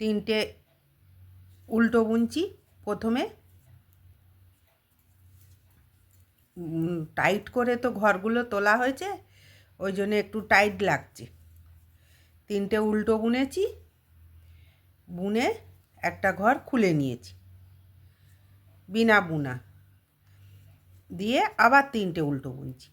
তিনটে উল্টো বুনছি প্রথমে টাইট করে তো ঘরগুলো তোলা হয়েছে, ওই জন্য একটু টাইট লাগছে। তিনটে উল্টো বুনেছি, বুনে একটা ঘর খুলে নিয়েছি, বিনা বুনা। দিয়ে আবার তিনটে উল্টো বুনছি।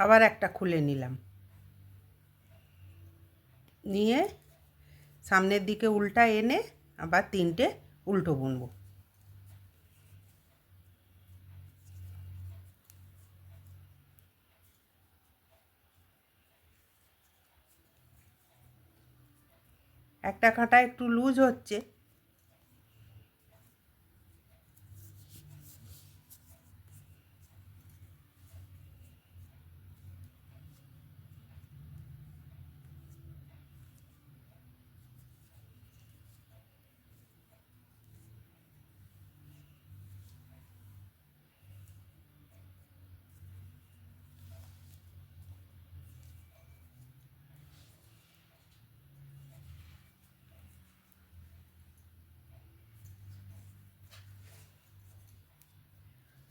আবার একটা খুলে নিলাম। নিয়ে সামনের দিকে উল্টা এনে আবার তিনটে উল্টো বুনবো। একটা কাঁটা একটু লুজ হচ্ছে।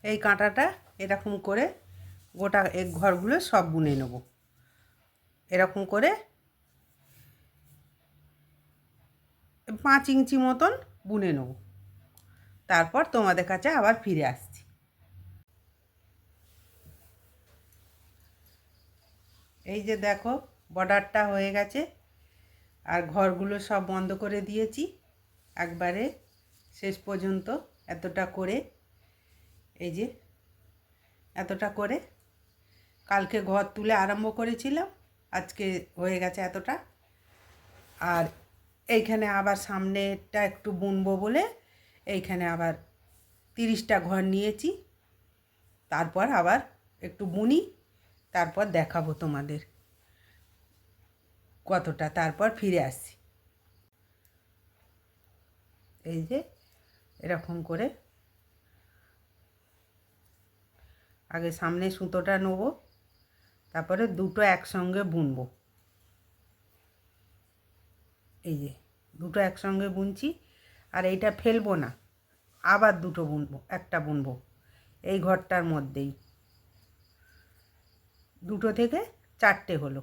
এই কাঁটাটা এরকম করে গোটা এক ঘরগুলো সব বুনে নেব। এরকম করে পাঁচ ইঞ্চি মতন বুনে নেব। তারপর তোমাদের কাছে আবার ফিরে আসছি। এই যে দেখো, বর্ডারটা হয়ে গেছে। আর ঘরগুলো সব বন্ধ করে দিয়েছি। একবারে শেষ পর্যন্ত এতটা করে এই যে, এতটা করে। কালকে ঘর তুলে আরম্ভ করেছিলাম, আজকে হয়ে গেছে এতটা। আর এইখানে আবার সামনেটা একটু বুনবো বলে, এইখানে আবার তিরিশটা ঘর নিয়েছি। তারপর আবার একটু বুনি, তারপর দেখাবো তোমাদের কতটা, তারপর ফিরে আসছি। এই যে, এরকম করে আগে সামনে সুতোটা নেব, তারপরে দুটো একসঙ্গে বুনবো। এই যে, দুটো একসঙ্গে বুনছি, আর এইটা ফেলব না, আবার দুটো বুনবো, একটা বুনবো, এই ঘরটার মধ্যেই। দুটো থেকে চারটে হলো,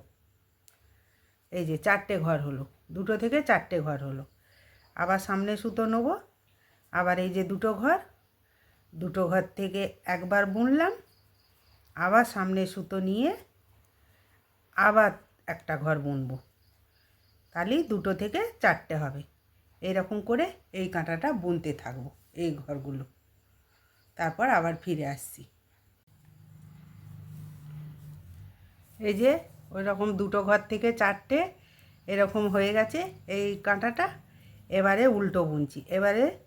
এই যে চারটে ঘর হলো, দুটো থেকে চারটে ঘর হলো। আবার সামনে সুতো নেব, আবার এই যে দুটো ঘর দুটো ঘর থেকে একবার বুনলাম আবার সামনে সুতো নিয়ে আবার একটা ঘর বুনবো। তাহলেই দুটো থেকে চারটে হবে। এরকম করে এই কাঁটাটা বুনতে থাকব, এই ঘরগুলো। তারপর আবার ফিরে আসছি। এই যে ওই রকম দুটো ঘর থেকে চারটে এরকম হয়ে গেছে এই কাঁটাটা। এবারে উল্টো বুনছি। এবারে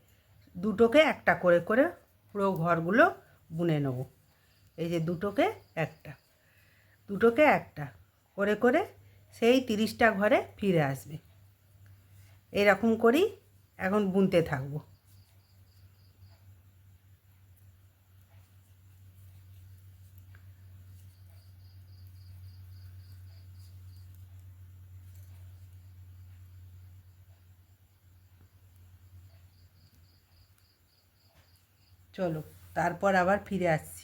দুটোকে একটা করে করে পুরো ঘরগুলো বুনে নেব। এই যে দুটোকে একটা দুটোকে একটা, করে করে সেই তিরিশটা ঘরে ফিরে আসবে। এরকম করেই এখন বুনতে থাকব। চলো, তারপর আবার ফিরে আসছি।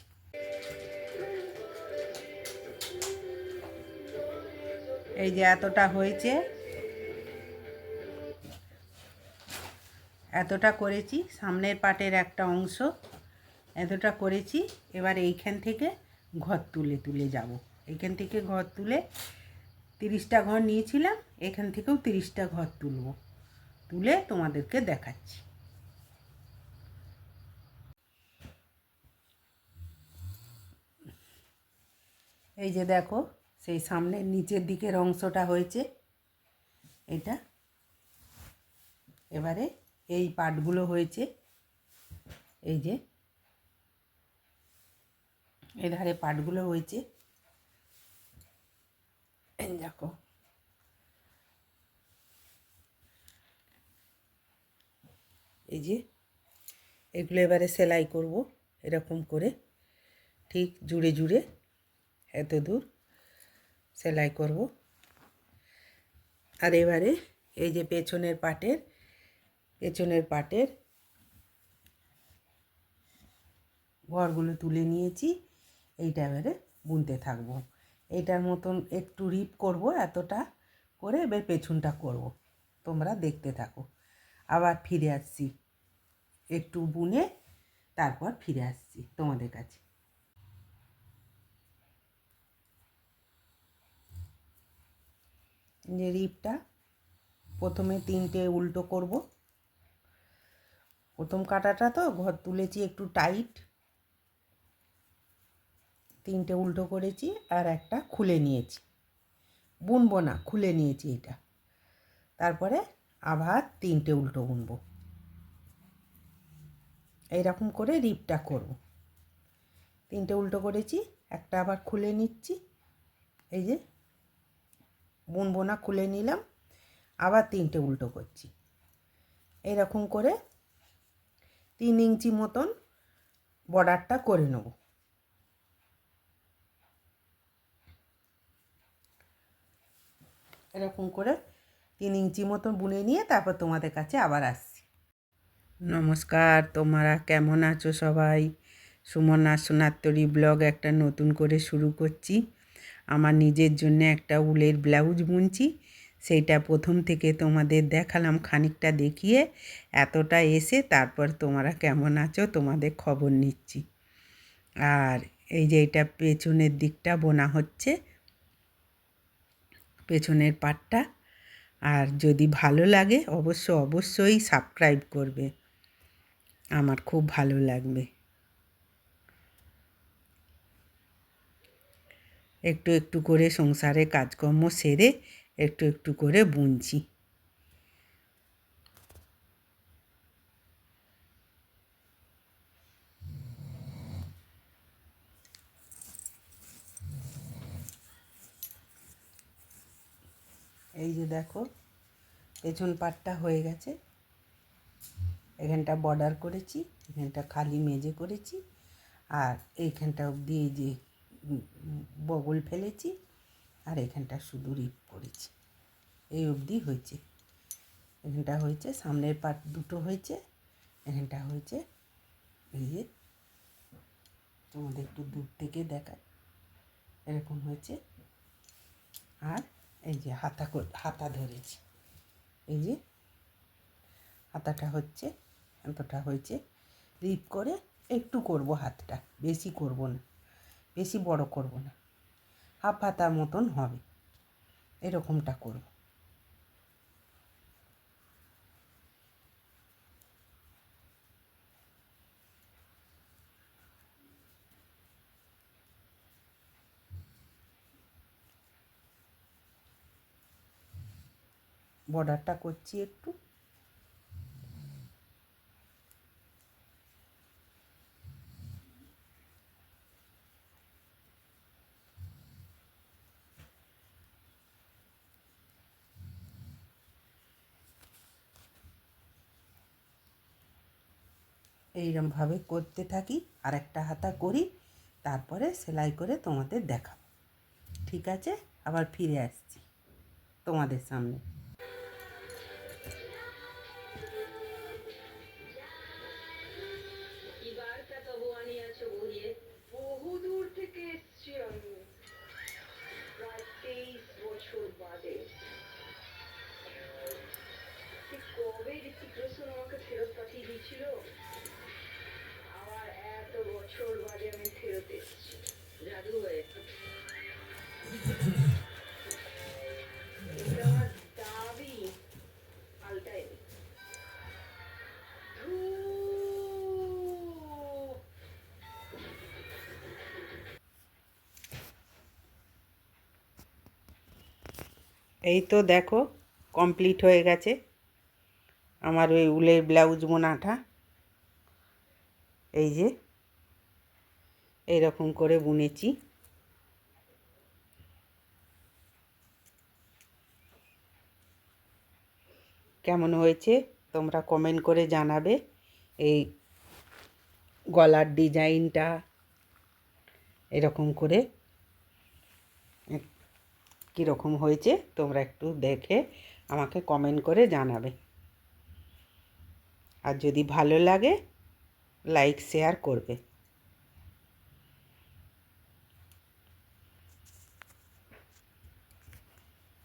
এই যে এতটা হয়েছে। এতটা করেছি, সামনের পাটের একটা অংশ এতটা করেছি, এবার এইখান থেকে ঘর তুলে তুলে যাব। এইখান থেকে ঘর তুলে তিরিশটা ঘর নিয়েছিলাম, এখান থেকেও তিরিশটা ঘর তুলব। তুলে তোমাদেরকে দেখাচ্ছি। এই যে দেখো সেই সামনের নিচের দিকের অংশটা হয়েছে। এটা। এবারে এই পাটগুলো হয়েছে। এই যে। এই ধারে পাটগুলো হয়েছে। দেখো। এই যে। এগুলো এবারে সেলাই করব এরকম করে। ঠিক জুড়ে জুড়ে এত দূর সেলাই করব। আর এবারে এই যে পেছনের পাটের পেছনের পাটের ঘরগুলো তুলে নিয়েছি। এইটা এবারে বুনতে থাকব। এইটার মতন একটু রিপ করব এতটা করে এবার পেছনটা করব। তোমরা দেখতে থাকো। আবার ফিরে আসছি। একটু বুনে তারপর ফিরে আসছি তোমাদের কাছে। যে রিপটা প্রথমে তিনটে উল্টো করব। প্রথম কাটাটা তো ঘর তুলেছি একটু টাইট তিনটে উল্টো করেছি আর একটা খুলে নিয়েছি। বুনবো না, খুলে নিয়েছি এটা। তারপরে আবার তিনটে উল্টো বুনবো। এইরকম করে রিপটা করব। তিনটে উল্টো করেছি, একটা আবার খুলে নিচ্ছি। এই যে বুনবো না, খুলে নিলাম, আবার তিনটে উল্টো করছি। এইরকম করে তিন ইঞ্চি মতন বর্ডারটা করে নেব। এরকম করে তিন ইঞ্চি মতন বুনে নিয়ে তারপর তোমাদের কাছে আবার আসছি। নমস্কার, তোমরা কেমন আছো সবাই? সুমনা সোনাত্তরি ব্লগ একটা নতুন করে শুরু করছি। আমার নিজের জন্য একটা উলের ব্লাউজ বুনছি। সেইটা প্রথম থেকে তোমাদের দেখালাম, খানিকটা দেখিয়ে এতটা এসে তারপর তোমরা কেমন আছো তোমাদের খবর নিচ্ছি। আর এই যে এটা পেছনের দিকটা বোনা হচ্ছে, পেছনের পাটটা। আর যদি ভালো লাগে অবশ্য অবশ্যই সাবস্ক্রাইব করবে, আমার খুব ভালো লাগবে। একটু একটু করে সংসারে কাজকর্ম সেরে একটু একটু করে বুনছি। এই যে দেখো, পেছন পাটটা হয়ে গেছে। এখানটা বর্ডার করেছি, এখানটা খালি মেজে করেছি। আর এইখানটা অবধি এই যে বগল ফেলেছি আর এখানটা শুধু রিপ করেছি। এই অবধি হয়েছে। এখানটা হয়েছে, সামনের পাট দুটো হয়েছে, এখানটা হয়েছে, এই যে তোমাদের একটু দূর থেকে দেখায় এরকম হয়েছে। আর এই যে হাতা হাতা ধরেছি। এই যে হাতাটা হচ্ছে এতটা হয়েছে, রিপ করে একটু করব হাতটা, বেশি করব না। বেশি বড় করব না। হাফ হাতার মতন হবে। এরকমটা করব। বর্ডারটা করছি একটু। এইরমভাবে করতে থাকি আর একটা হাতা করি, তারপরে সেলাই করে তোমাদের দেখাবো। ঠিক আছে? আবার ফিরে আসছি তোমাদের সামনে। এই তো দেখো কমপ্লিট হয়ে গেছে। আমার ওই উলের ব্লাউজ বোনাটা এই যে এইরকম করে বুনেছি। কেমন হয়েছে তোমরা কমেন্ট করে জানাবে। এই গলার ডিজাইনটা এরকম করে। কীরকম হয়েছে তোমরা একটু দেখে আমাকে কমেন্ট করে জানাবে। আর যদি ভালো লাগে লাইক শেয়ার করবে।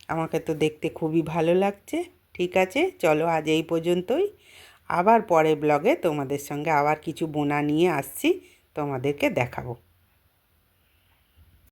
আমাকে তো দেখতে খুবই ভালো লাগছে, ঠিক আছে? চলো আজ এই পর্যন্তই। আবার পরে ব্লগে তোমাদের সঙ্গে আবার কিছু বোনা নিয়ে আসছি, তোমাদেরকে দেখাবো।